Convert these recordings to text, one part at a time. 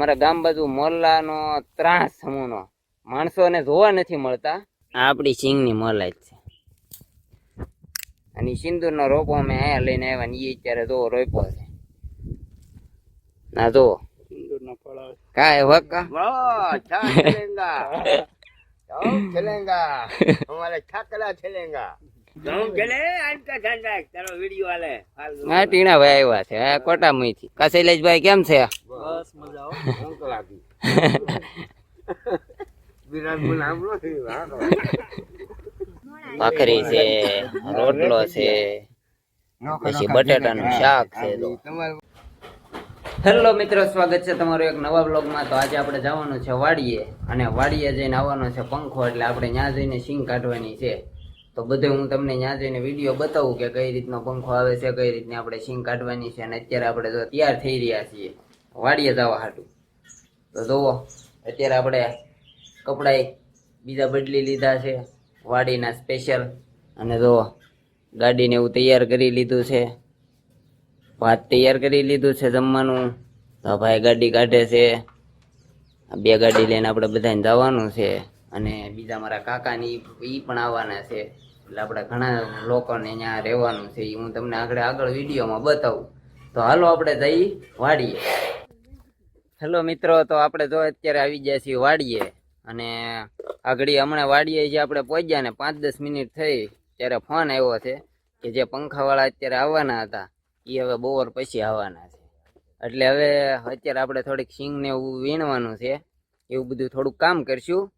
અમારા ગામ બાજુ મોરલાનો ત્રાસ સમૂહનો. માણસોને જોવા નથી મળતા. આ આપણી સિંગની મોલાજ છે. અને સિંદૂરનો રોપો અમે અહીંયા લઈને આવ્યા ને એ અત્યારે જો રોપ્યો છે. ના જો. કાય વક્કા વાહ ચલેંગા ચલેંગા અમારે છાકરા છેલેંગા. ભાખરી છે રોટલો છે પછી બટેટા નું શાક છે હેલો મિત્રો સ્વાગત છે તમારું એક નવા બ્લોગમાં તો આજે આપણે જવાનું છે વાડીએ. અને વાડીએ જઈને આવવાનો છે પંખો એટલે આપણે ત્યાં જઈને સિંગ કાઢવાની છે. તો બધે હું તમને ત્યાં જઈને વીડિયો બતાવું કે કઈ રીતનો પંખો આવે છે, કઈ રીતની આપણે સિંગ કાઢવાની છે અને અત્યારે આપણે જો તૈયાર થઈ રહ્યા છીએ. વાડીએ જવા હાટું. તો જુઓ, અત્યારે આપણે કપડાએ બીજા બદલી લીધા છે, વાડીના સ્પેશિયલ અને જો ગાડીને એવું તૈયાર કરી લીધું છે. ભાત તૈયાર કરી લીધું છે જમવાનું. તો ભાઈ ગાડી કાઢે છે. બે ગાડી લઈને આપણે બધાને જવાનું છે. અને બીજા મારા કાકાની એ પણ આવવાના છે. એટલે આપણે ઘણા લોકોને અહીંયા રહેવાનું છે. એ હું તમને આગળ આગળ વિડીયોમાં બતાવું. તો હાલો આપણે જઈ વાડીએ. હેલો મિત્રો, તો આપણે જો અત્યારે આવી ગયા છીએ વાડીએ. અને આગળ હમણાં વાડીએ જે આપણે પહોંચ્યા ને પાંચ દસ મિનિટ થઈ, ત્યારે ફોન આવ્યો છે કે જે પંખાવાળા અત્યારે આવવાના હતા એ હવે બોર પછી આવવાના છે. એટલે હવે અત્યારે આપણે થોડીક સિંગ ને એવું વીણવાનું છે. એવું બધું થોડુંક કામ કરશું.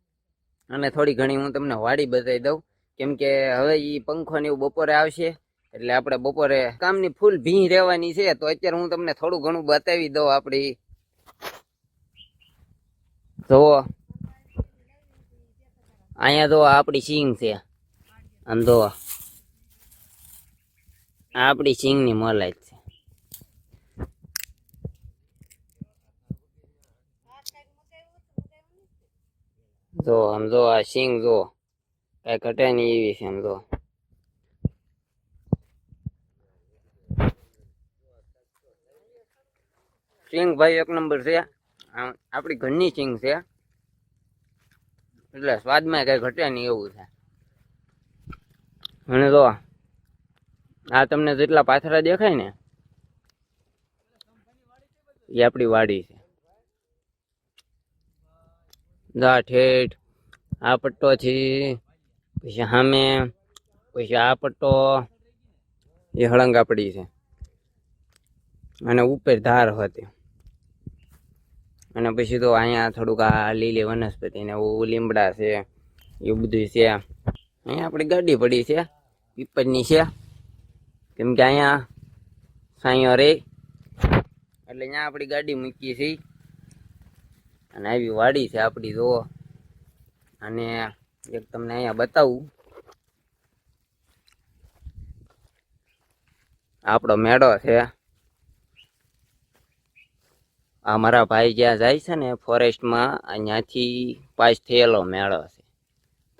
અને થોડી ઘણી હું તમને વાડી બતાવી દઉં. કેમ કે હવે એ પંખો ને એવું બપોરે આવશે, એટલે આપણે બપોરે કામની ફૂલ ભીં રહેવાની છે, તો અત્યારે હું તમને થોડું ઘણું બતાવી દઉં આપણી. જુઓ. અહીંયા જો આપણી સિંગ છે. આમ જો આપણી સિંગની મોલાજ છે જો, આમ જો આ સિંગ જો, કઈ ઘટે નહીં એવી છે આમ જો. સિંગ ભાઈ એક નંબર છે. આપણી ઘરની સિંગ છે. એટલે સ્વાદમાં કઈ ઘટે નહીં એવું છે. અને જો, આ તમને જેટલા પાથરા દેખાય ને, એ આપણી વાડી છે. દા ઠેઠ આ પટ્ટો છે, પછી સામે પછી આ પટ્ટો એ હળંગા પડી છે. અને ઉપર ધાર હતી. અને પછી તો અહીંયા થોડુંક આ લીલી વનસ્પતિ ને એવું લીમડા છે, એવું બધું છે. અહીંયા આપણી ગાડી પડી છે, પીપળની છે. કેમ કે અહીંયા સાંયો રે. એટલે અહીંયા આપણી ગાડી મૂકી છે. અને આવી વાડી છે આપણી જુઓ. અને એક તમને અહીંયા બતાવું. આપણો મેળો છે. આ મારા ભાઈ જ્યાં જાય છે ને ફોરેસ્ટમાં, અહીંયાથી પાસ થયેલો મેળો છે.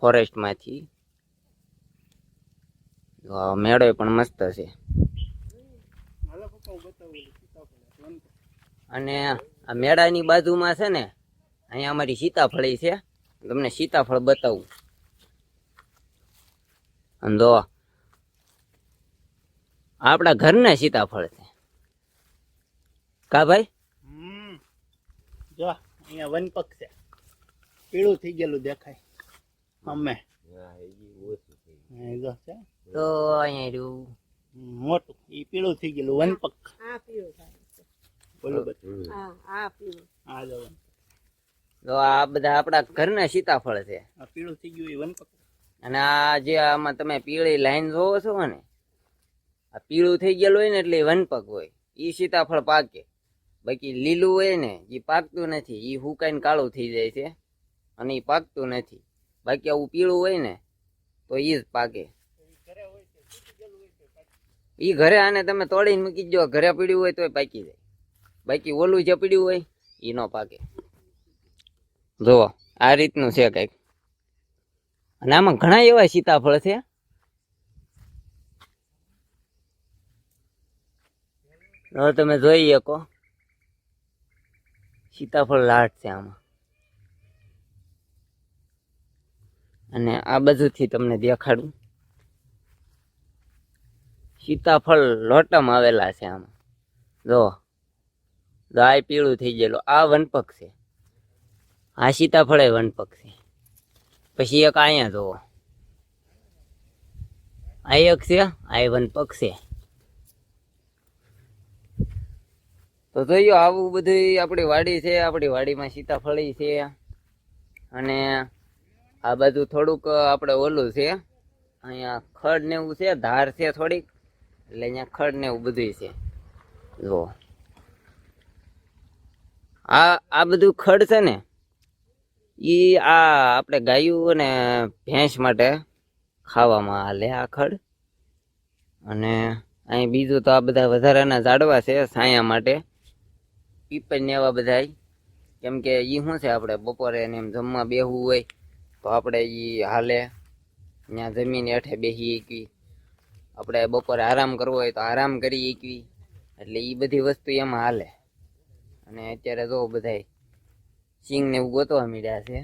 ફોરેસ્ટમાંથી. મેળો પણ મસ્ત છે. અને આ મેળાની બાજુમાં છે ને અહીંયા અમારી સીતાફળી છે. તમને સીતાફળ બતાવું. અંધો જો આપણા ઘરના સીતાફળ છે. કા ભાઈ? જો અહીંયા વનપક છે. પીળું થઈ ગયેલું દેખાય. અમે તો અહીંયા રહ્યું. મોટું. ઈ પીળું થઈ ગયેલું વનપક. બોલો બધું આ જો વનપક. તો આ બધા આપણા ઘરના સીતાફળ છે. પીળું થઈ ગયું એ વનપક અને આ જે આમાં તમે પીળી લાઈન જોવો છો ને આ પીળું થઈ ગયેલું હોય ને એટલે વનપક હોય. એ સીતાફળ પાકે. બાકી લીલું હોય ને એ પાકતું નથી. એ હુકાઈને કાળું થઈ જાય છે. અને એ પાકતું નથી. બાકી આવું પીળું હોય ને તો એ જ પાકે. એ ઘરે આને તમે તોડીને મૂકી દો. ઘરે પીડ્યું હોય તોય પાકી જાય. બાકી ઓલું જે પીડ્યું હોય એ ન પાકે. જુઓ આ રીતનું છે કંઈક. અને આમાં ઘણા એવા સીતાફળ છે. હવે તમે જોઈ શકો. સીતાફળ લાટ છે આમાં. અને આ બાજુથી તમને દેખાડું. સીતાફળ લોટમ આવેલા છે આમાં. જો જો આ પીળું થઈ ગયેલું, આ વનપક છે. આ સીતાફળ વનપક છે પછી એક અહીંયા જોવો. આ એક છે, આ વનપક છે તો જોયું, આવું બધું આપણી વાડી છે, આપણી વાડીમાં સીતાફળી છે. અને આ બાજુ થોડુંક આપણે ઓલું છે, અહીંયા ખડ ને એવું છે, ધાર છે થોડીક. એટલે અહીંયા ખડ ને એવું બધું છે. જો આ આ બધું ખડ છે ને ઈ આ આપણે ગાયું અને ભેંસ માટે ખાવામાં હાલે આ ખડ. અને અહીં બીજું તો આ બધા વધારાના ઝાડવા છે છાયા માટે. પીપલ ને એવા બધા કેમ કે એ શું છે આપણે બપોરે એને એમ જમવા બેહવું હોય તો આપણે એ હાલે. ત્યાં જમીન હેઠે બેસી એકવી આપણે બપોરે આરામ કરવો હોય તો આરામ કરી એકવી એટલે એ બધી વસ્તુ એમાં હાલે. અને અત્યારે જો બધાય સિંગ ને એવું ગોતવા મળ્યા છે.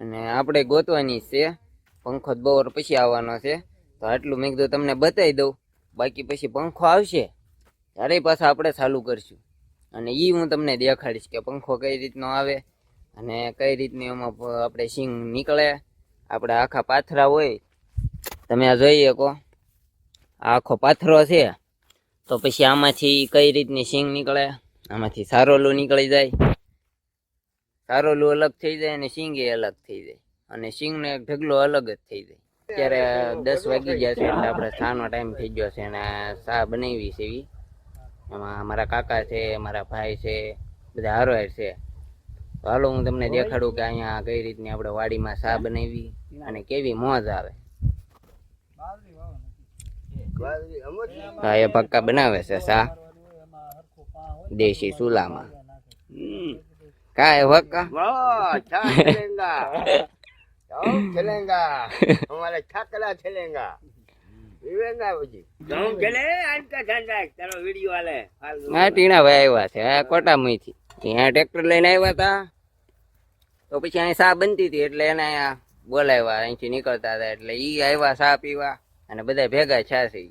અને આપણે ગોતવાની છે. પંખો જ બપોર પછી આવવાનો છે. તો આટલું મેં કીધું તમને બતાવી દઉં. બાકી પછી પંખો આવશે. ત્યારે પાછા આપણે ચાલુ કરશું. અને એ હું તમને દેખાડીશ કે પંખો કઈ રીતનો આવે અને કઈ રીતની એમાં આપણે સિંગ નીકળે. આપણે આખા પાથરા હોય. તમે આ જોઈ શકો. આખો પાથરો છે. તો પછી આમાંથી કઈ રીતની સિંગ નીકળે? આમાંથી સારોલું નીકળી જાય. સારોલું અલગ થઈ જાય અને સિંગ એ અલગ થઈ જાય. અને સિંગનો એક ઢગલો અલગ જ થઈ જાય. અત્યારે દસ વાગી ગયા છે એટલે આપણે સાનો ટાઈમ થઈ ગયો છે અને સા બનાવી છે એવી. એમાં મારા કાકા છે, મારા ભાઈ છે, બધા હારોહાર છે. હાલો હું તમને દેખાડું કે અહીંયા કઈ રીતની આપણે વાડીમાં સા બનાવી અને કેવી મોજ આવે. હા, એ પક્કા બનાવે છે સા દેશી ચૂલામાં. હમ. કાંઈ વક્કા વાહ છા ચલેંગા જાઓ ચલેંગા हमारे छाकला चलेंगा વિવેંગા પછી જાઉં ચલે આનકા ઠંડા તારો વિડિયો આલે આ ટીણાભાઈ આવ્યા છે આ કોટામઈથી ત્યાં ટ્રેક્ટર લઈને આવ્યા હતા તો પછી અહીં ચા બનતી હતી એટલે એને અહીંયા બોલાવ્યા અહીંથી નીકળતા હતા એટલે ઈ આવ્યા ચા પીવા અને બધા ભેગા છા છે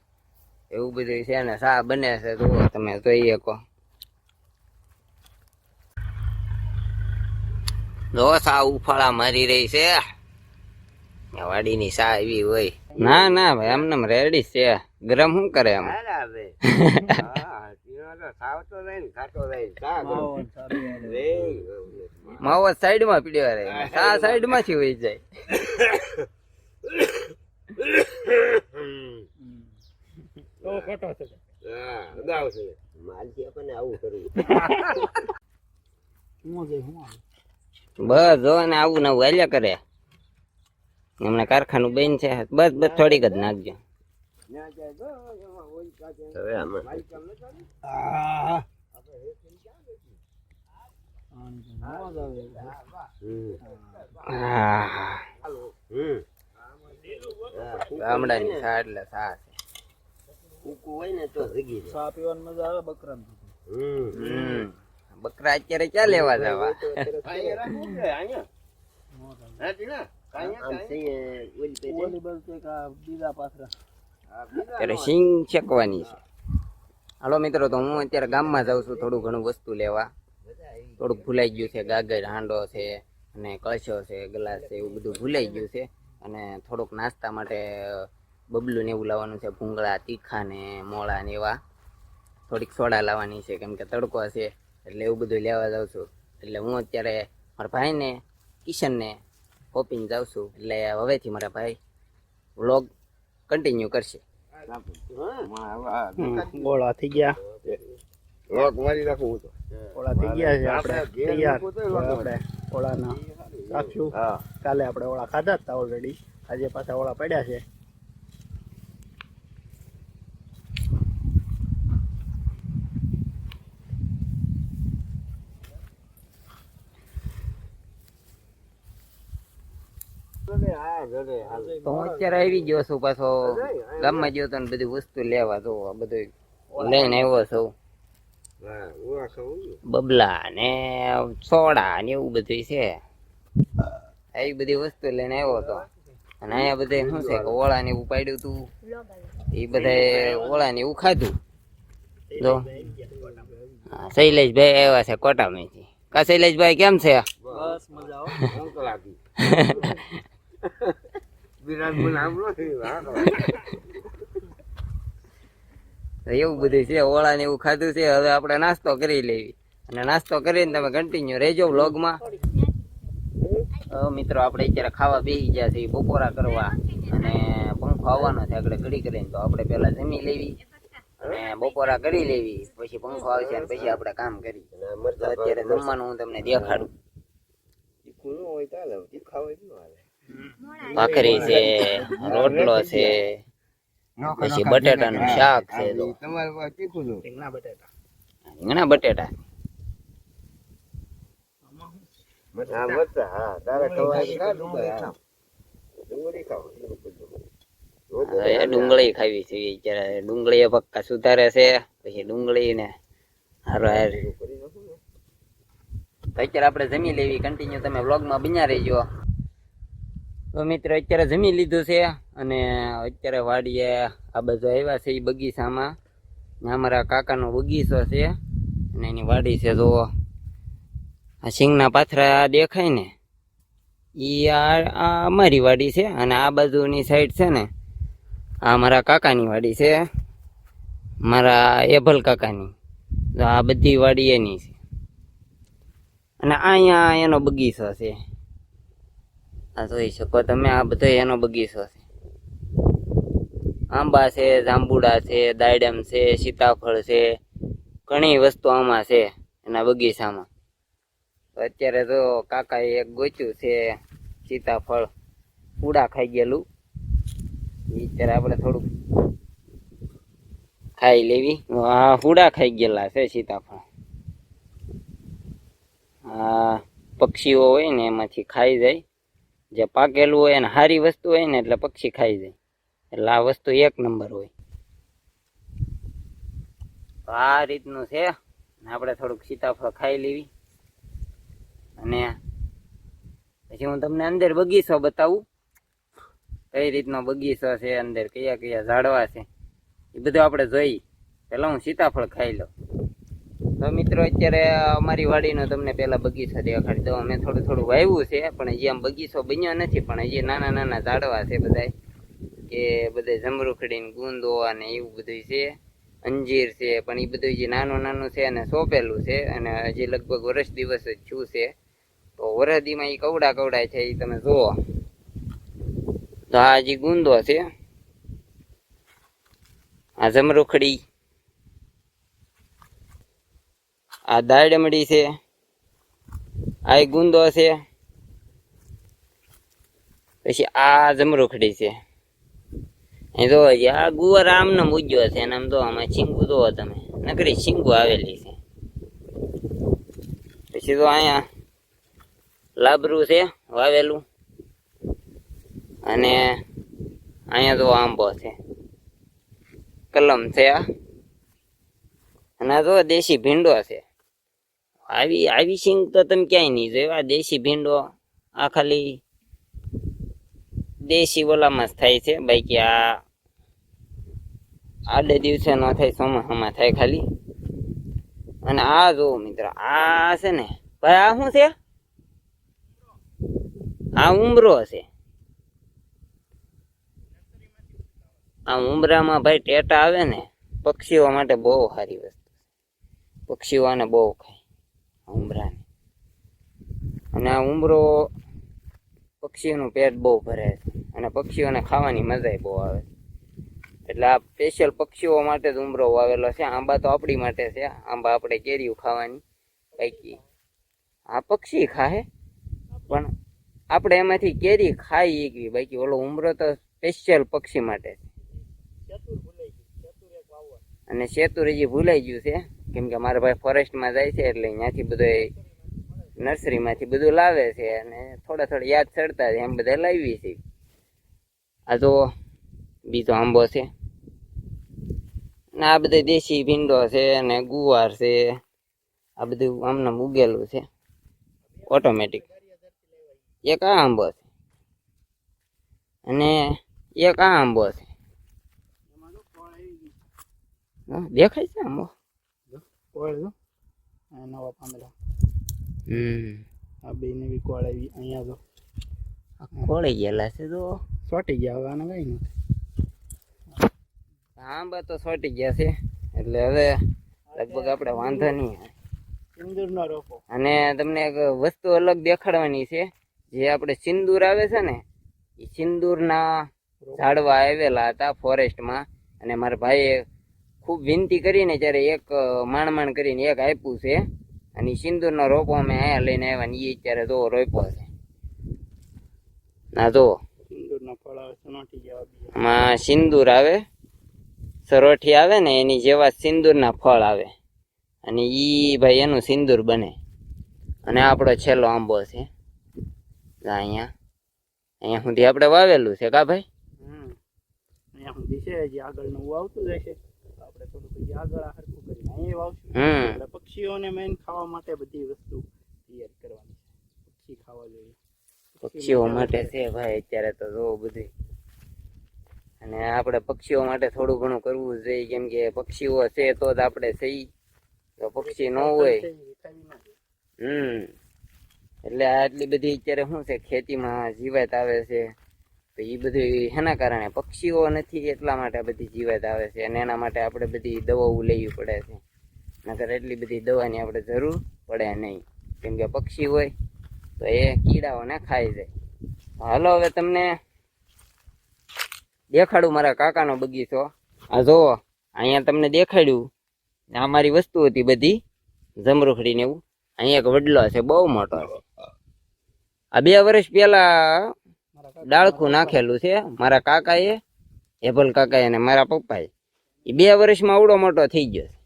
એવું બધું છે ને ચા બને છે જુઓ તમે જોઈ શકો જો આ ઉફાળા મારી રહી છે. વાડીની સા એવી હોય. ના ના ભાઈ એમને રેડી છે. ગરમ શું કરે એમ બરાબર હા તીનો તો સાવતો રહે ને ખાતો રહે માવો સાઈડમાં પીડ્યો રે. સા સાઈડમાંથી વહી જાય. તો ખોટો છે. હા અગાઉ છે. માલથી આપણને આવું કરવું. હું જઈ હું આવે? બસ જો ને આવું નવું હાલ્યા કરે. હમણાં કારખાનું બેન છે બસ બસ થોડીક જ નાખજો. હવે આમાં. આવે ગામડાની સા એટલે સા છે. કૂકુ હોય ને તો જગી પીવાની મજા આવે બકરા હમ. બકરા અત્યારે ક્યાં લેવા જવા અત્યારે સિંગ શેકવાની છે હાલો મિત્રો તો હું અત્યારે ગામમાં જાઉં છું થોડું ઘણું વસ્તુ લેવા થોડુંક ભૂલાઈ ગયું છે ગાગર હાંડો છે અને કળશો છે ગ્લાસ છે એવું બધું ભૂલાઈ ગયું છે અને થોડુંક નાસ્તા માટે બબલું ને એવું લાવવાનું છે ભૂંગળા તીખા ને મોળા ને એવા થોડીક સોડા લાવવાની છે કેમ કે તડકો છે એટલે એવું બધું લેવા જાઉં છું. એટલે હું અત્યારે મારા ભાઈને કિશનને હોપીને જાઉં છું. એટલે હવેથી મારા ભાઈ વ્લોગ કન્ટિન્યુ કરશે. હા. ગોળા થઈ ગયા. લોક મારી રાખું તો. ઓળા થઈ ગયા છે આપણે આપણે તૈયાર. ઓળાના રાખશું. હા. કાલે આપણે ઓળા ખાધા હતા ઓલરેડી આજે પાછા ઓળા પડ્યા છે. તો હું અત્યારે આવી ગયો છું પાછો ગામમાં ગયો તો બધી વસ્તુ લેવા તો આ બધું લઈને આવ્યો છું. બબલા ને સોડા ને એવું બધું છે. એ બધી વસ્તુ લઈને આવ્યો હતો અને અહીંયા બધે શું છે કે ઓળા ને એવું પાડ્યું તું? એ બધા ઓળા ને એવું ખાધું. જો. શૈલેષભાઈ આવ્યા છે કોટામાંથી. કા શૈલેષભાઈ કેમ છે? બસ મજા આવો અંકલ આપી વિરાટ મને આમ નથી હા તો એવું બધું છે ઓળા ને એવું ખાધું છે હવે આપણે નાસ્તો કરી લેવી. અને નાસ્તો કરીને તમે કન્ટિન્યુ રહેજો વ્લોગમાં મિત્રો આપણે અત્યારે ખાવા બેસી ગયા છે બપોરા કરવા. અને પંખો આવવાનો છે આગળ ઘડી કરીને તો આપણે પહેલા જમી લેવી. અને બપોરા કરી લેવી પછી પંખો આવશે અને પછી આપણે કામ કરી અત્યારે જમવાનું હું તમને દેખાડું. હોય ભાખરી છે રોટલો છે પછી બટેટાનું શાક છે તો. રીંગણા બટેટા. રીંગણા બટેટા. ડુંગળી ખાવી છે અત્યારે ડુંગળી એ પક્કા સુધારે છે પછી ડુંગળી ને હારો. હાર અત્યારે આપણે જમી લેવી કન્ટિન્યુ તમે વ્લોગમાં બન્યા રહીજો. તો મિત્રો, અત્યારે જમી લીધું છે અને અત્યારે વાડીએ આ બધું આવ્યા છે એ બગીચામાં. અમારા કાકાનો બગીચો છે અને એની વાડી છે જો આ સિંગના પાથરા દેખાય ને? એ આ અમારી વાડી છે અને આ બાજુની સાઈડ છે ને, આ મારા કાકાની વાડી છે. મારા એભલ કાકાની. તો આ બધી વાડી એની છે. અને અહીંયા એનો બગીચો છે. આ જોઈ શકો તમે આ બધો એનો બગીચો છે. આંબા છે, જાંબુડા છે દાડમ છે, સીતાફળ છે, ઘણી વસ્તુ આમાં છે એના બગીચામાં. તો અત્યારે તો કાકાએ એક ગોચ્યું છે, સીતાફળ. પૂડા ખાઈ ગયેલું. અત્યારે આપણે થોડુંક ખાઈ લેવી. આ હુડા ખાઈ ગયેલા છે સીતાફળ. આ પક્ષીઓ હોય ને એમાંથી ખાઈ જાય. જે પાકેલું હોય ને સારી વસ્તુ હોય ને એટલે પક્ષી ખાઈ જાય. એટલે આ વસ્તુ એક નંબર હોય. આ રીતનું છે. આપણે થોડુંક સીતાફળ ખાઈ લેવી. અને પછી હું તમને અંદર બગીચો બતાવું. કઈ રીતનો બગીચો છે, અંદર કયા કયા ઝાડવા છે. એ બધું આપણે જોઈ. પહેલાં હું સીતાફળ ખાઈ લઉં. તો મિત્રો, અત્યારે અમારી વાડીનો તમને પેલા બગીચો દેખાડી દઉં. અમે થોડું થોડું વાવ્યું છે, પણ હજી આમ બગીચો બન્યો નથી. પણ હજી નાના નાના ઝાડવા છે બધા કે બધે જમરૂખડી ને ગુંદો અને એવું બધું છે. અંજીર છે, પણ એ બધું જે નાનું નાનું છે અને સોંપેલું છે. અને હજી લગભગ વર્ષ દિવસ જ છું છે. તો વરદીમાં એ કવડા કવડા છે એ તમે જુઓ. તો આ હજી ગુંદો છે, આ જમરૂખડી આ દાડમડી છે. આ ગુંદો છે. પછી આ જમરૂખડી છે. એ જો આ ગુવાર આમને મૂજ્યો છે અને આમ તો આમાં છીંગુ જોવો તમે. નકરી છીંગુ આવેલી છે. પછી તો અહીંયા લાબરું છે વાવેલું. અને અહીંયા તો આંબો છે. કલમ છે આ. અને આ તો દેશી ભીંડો છે. આવી આવી સિંગ તો તમે ક્યાંય નહીં જોયા? દેશી ભીંડો, આ ખાલી દેશી ઓલામાં જ થાય છે. બાકી આ, આડે દિવસે ન થાય, ચોમાસામાં થાય ખાલી. અને આ જો મિત્ર, આ છે ને, ભાઈ, આ શું છે? આ ઉમરો છે. આ ઉમરામાં ભાઈ ટેટા આવે ને, પક્ષીઓ માટે બહુ સારી વસ્તુ છે. પક્ષીઓ બહુ ખાય. ઉમરાને. અને આ ઉમરો પક્ષીઓનું પેટ બહુ ભરે છે. અને પક્ષીઓને ખાવાની મજાય બહુ આવે. એટલે આ સ્પેશિયલ પક્ષીઓ માટે જ ઉમરો વાવેલો છે. આંબા તો આપણી માટે છે. આંબા આપણે કેરીઓ ખાવાની. બાકી આ પક્ષી ખાહે. પણ આપણે એમાંથી કેરી ખાઈ એકવી બાકી ઓલો ઉમરો તો સ્પેશિયલ પક્ષી માટે છે. અને સેતુર હજી ભૂલાઈ ગયું છે. કેમ કે મારા ભાઈ ફોરેસ્ટમાં જાય છે એટલે અહીંયાથી બધું નર્સરીમાંથી બધું લાવે છે અને થોડા થોડા યાદ ચડતા છે, એમ બધા લાવી છે આ તો બીજો આંબો છે. ને આ બધે દેશી ભીંડો છે ને ગુવાર છે. આ બધું આમને ઉગેલું છે. ઓટોમેટિક એક આ આંબો છે. અને એક આ આંબો છે. દેખાય છે આંબો? કોળ નવા પાંદડા. હમ. આ બે નવી કોળ આવી અહીંયા જો. કોળી ગયેલા છે તો. સોટી ગયા હવે આને કઈ નથી. આંબા તો સોટી ગયા છે. એટલે હવે લગભગ આપણે વાંધો નહીં સિંદૂરનો રોપો. અને તમને એક વસ્તુ અલગ દેખાડવાની છે. જે આપણે સિંદૂર આવે છે ને એ સિંદૂરના ઝાડવા આવેલા હતા ફોરેસ્ટમાં અને મારા ભાઈએ ખૂબ વિનંતી કરીને જ્યારે એક અ, માણ માણ કરીને એક આપ્યું છે અને સિંદૂરનો રોપો અમે અહીંયા લઈને આવ્યા ને એ અત્યારે જો રોપ્યો છે. ના જો. આમાં સિંદૂર આવે સરોઠી આવે ને એની જેવા સિંદૂરના ફળ આવે. અને ઈ ભાઈ એનું સિંદૂર બને. અને આપણો છેલ્લો આંબો છે. અહીંયા. અહીંયા સુધી આપણે વાવેલું છે કા ભાઈ? હમ. અહીંયા સુધી છે હજી આગળ નવું આવતું રહેશે તો આપણે આગળ હરખું કરીને. અહીંયા વાવશું એટલે પક્ષીઓને મેન ખાવા માટે બધી વસ્તુ તૈયાર કરવાની પક્ષી ખાવા જોઈએ. પક્ષીઓ માટે છે ભાઈ અત્યારે તો જો બધું અને આપણે પક્ષીઓ માટે થોડું ઘણું કરવું જોઈએ કેમ કે પક્ષીઓ છે તો જ આપણે સહી. તો પક્ષી ન હોય. હમ. એટલે આટલી બધી અત્યારે શું છે ખેતીમાં જીવાત આવે છે. તો એ બધું એના કારણે પક્ષીઓ નથી એટલા માટે બધી જીવાત આવે છે અને એના માટે આપણે બધી દવાઓ લેવી પડે છે. નકર એટલી બધી દવાની આપણે જરૂર પડે નહીં. કેમ કે પક્ષી હોય તો એ કીડાઓને ખાઈ જાય. હાલો, હવે તમને દેખાડું મારા કાકાનો બગીચો. આ જુઓ અહીંયા તમને દેખાડ્યું આ મારી વસ્તુ હતી બધી જમરૂખડીને એવું. અહીંયા એક વડલો છે, બહુ મોટો. આ બે વર્ષ પહેલા ડાળખું નાખેલું છે. મારા કાકાએ હેભલ કાકાએ અને મારા પપ્પાએ. એ બે વર્ષમાં આવડો મોટો થઈ ગયો છે.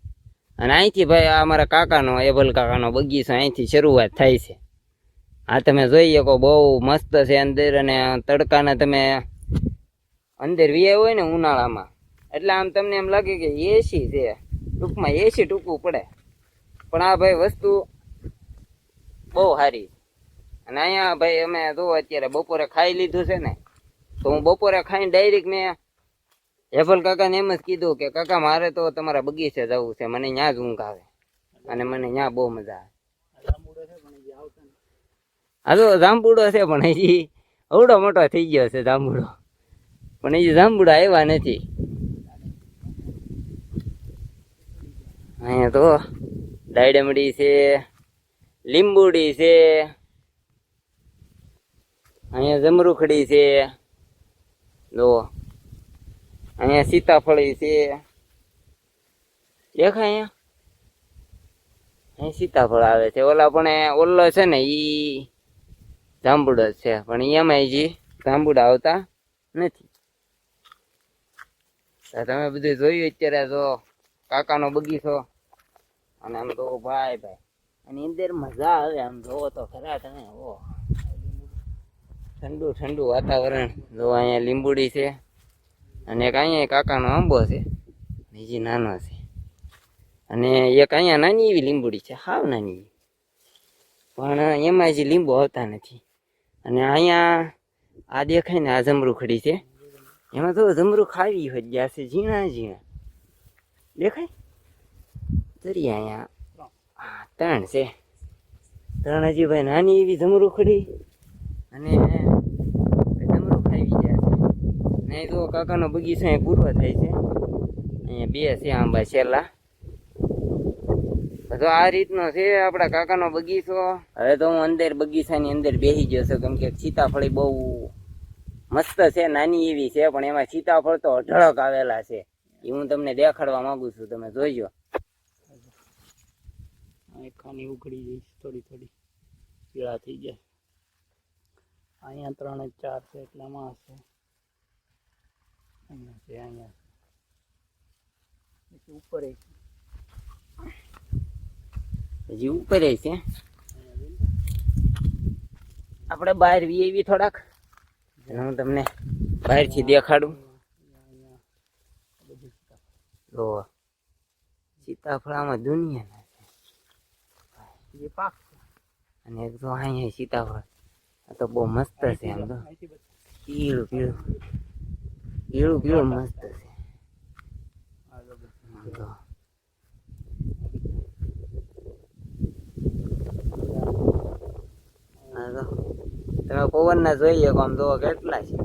અને અહીંથી ભાઈ આ મારા કાકાનો હેભલ કાકાનો બગીચો અહીંથી શરૂઆત થાય છે. આ તમે જોઈ શકો, બહુ મસ્ત છે અંદર અને તડકાના તમે અંદર વીએ હોય ને ઉનાળામાં. એટલે આમ તમને એમ લાગે કે એસી છે. ટૂંકમાં એસી ટૂંકવું પડે. પણ આ ભાઈ વસ્તુ બહુ સારી છે. અને અહીંયા ભાઈ અમે જો અત્યારે બપોરે ખાઈ લીધું છે ને, તો હું બપોરે ખાઈને ડાયરેક્ટ મેં હેફલ કાકાને એમ જ કીધું કે, કાકા, મારે તો તમારા બગીચે જવું છે, મને ત્યાં જ ઊંઘ આવે અને મને ત્યાં બહુ મજા આવે. આ તો જાંબુડો છે પણ હજી અવડો મોટો થઈ ગયો છે જાંબુડો પણ હજી જાંબુડા આવ્યા નથી અહીંયા તો દાયડમડી છે, લીંબુડી છે અહીંયા જમરૂખડી છે. જો અહીંયા સીતાફળી છે. દેખાય અહીંયા? અહીં સીતાફળ આવે છે. ઓલા પણ ઓલો છે ને એ જાંબુડો છે. પણ એમાં હજી જાંબુડા આવતા નથી. તમે બધું જોયું અત્યારે જો કાકાનો બગીચો. અને આમ તો, ભાઈ ભાઈ. અને અંદર મજા આવે આમ. જોવો તો ખરા તમે ઓ ઠંડુ ઠંડુ વાતાવરણ. જો અહીંયા લીંબુડી છે અને એક અહીંયા કાકાનો આંબો છે. બીજી નાનો છે. અને એક અહીંયા નાની એવી લીંબુડી છે. હાવ નાની. એવી. પણ એમાં હજી લીંબુ આવતા નથી. અને અહીંયા આ દેખાય ને આ જમરૂખડી છે. એમાં તો જમરૂખ આવી હોય ગયા છે. ઝીણા ઝીણા. દેખાય? તરી અહીંયા. ત્રણ છે. ત્રણ હજી ભાઈ નાની એવી જમરૂખડી અને જમરૂખ આવી ગયા છે ને તો કાકાનો બગીચો અહીં પૂરો થાય છે. અહીંયા બે છે આંબા છેલ્લા. તો આ રીતનો છે આપણા કાકાનો બગીચો. હવે તો હું અંદર બગીચાની અંદર બેસી ગયો છું. કેમ કે સીતાફળી બહુ મસ્ત છે, નાની એવી છે, પણ એમાં સીતાફળ તો અઢળક આવેલા છે. એ હું તમને દેખાડવા માંગુ છું. તમે જોઈજો ખાની ઉઘડી જઈશ થોડી થોડી. પીળા થઈ જાય અહીંયા ત્રણ ચાર છે, એટલામાં હશે. અહીંયા પછી ઉપર હજી ઉપર છે. આપણે બહાર વીએવી થોડાક. હું તમને બહારથી દેખાડું. તો અહીંયા બધું સીતાફળ. આમાં દુનિયાના છે. અને એક તો અહીંયા સીતાફળ. આ તો બહુ મસ્ત છે એમ તો. પીળું પીળું. પીળું પીળું મસ્ત છે તમે પવનના જોઈ શકો આમ તો કેટલા છે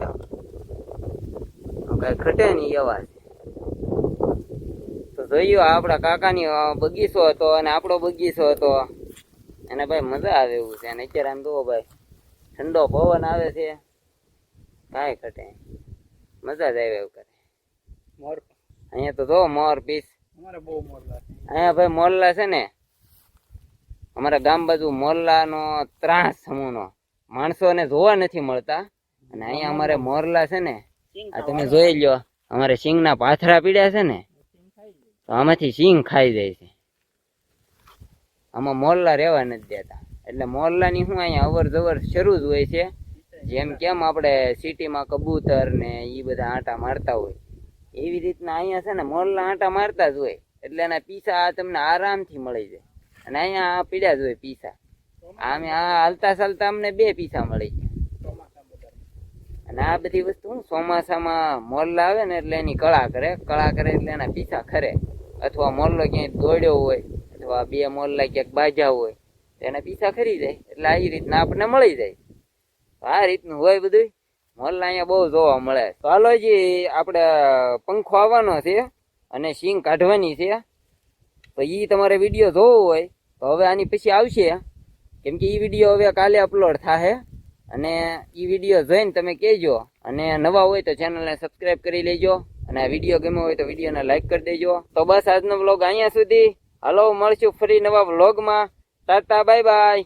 કઈ ઘટે નહીં એવા છે તો જોયું આપણા કાકાની બગીચો હતો અને આપણો બગીચો હતો અને ભાઈ મજા આવે એવું છે અને અત્યારે આમ જુઓ ભાઈ ઠંડો પવન આવે છે કાંઈ ઘટે. મજા જ આવે એવું કરે. મોર અહીંયા તો જો મોર પીસ. અમારે બહુ મોરલા અહીંયા ભાઈ મોરલા છે ને અમારા ગામ બાજુ મોરલાનો ત્રાસ સમૂહનો. માણસોને જોવા નથી મળતા. અને અહીંયા અમારે મોરલા છે ને આ તમે જોઈ લ્યો અમારે સિંગના પાથરા પીડ્યા છે ને તો આમાંથી સિંગ ખાઈ જાય છે. આમાં મોરલા રહેવા નથી દેતા. એટલે મોરલાની શું અહીંયા અવર જવર શરૂ જ હોય છે. જેમ કેમ આપણે સિટીમાં કબૂતર ને એ બધા આંટા મારતા હોય, એવી રીતના અહીંયા છે ને મોરલા આંટા મારતા જ હોય, એટલે એના પીસા તમને આરામથી મળી જાય. અને અહીંયા પીડ્યા જ હોય પીસા. આમે આ હાલતા ચાલતા અમને બે પીસા મળી જાય અને આ બધી વસ્તુ ચોમાસામાં મોરલા આવે ને એટલે એની કળા કરે કળા કરે એટલે એના પીસા ખરે. અથવા મોરલો ક્યાંય દોડ્યો હોય, અથવા બે મોરલા ક્યાંક બાજા હોય, તો એના પીસા ખરી જાય. એટલે આવી રીતના આપણને મળી જાય. આ રીતનું હોય બધું મોરલા અહીંયા બહુ જોવા મળે. તો હાલો હજી આપણે પંખો આવવાનો છે અને સિંગ કાઢવાની છે. તો એ તમારે વીડિયો જોવો હોય, તો હવે આની પછી આવશે. કેમ કે એ વીડિયો હવે કાલે અપલોડ થશે અને એ વીડિયો જોઈને તમે કહેજો. અને નવા હોય તો ચેનલને સબસ્ક્રાઇબ કરી લેજો. અને આ વીડિયો ગમ્યો હોય તો વિડીયોને લાઈક કરી દેજો. તો બસ આજનો વ્લોગ અહીંયા સુધી. હાલો, મળશું ફરી નવા વ્લોગમાં. Tata bye bye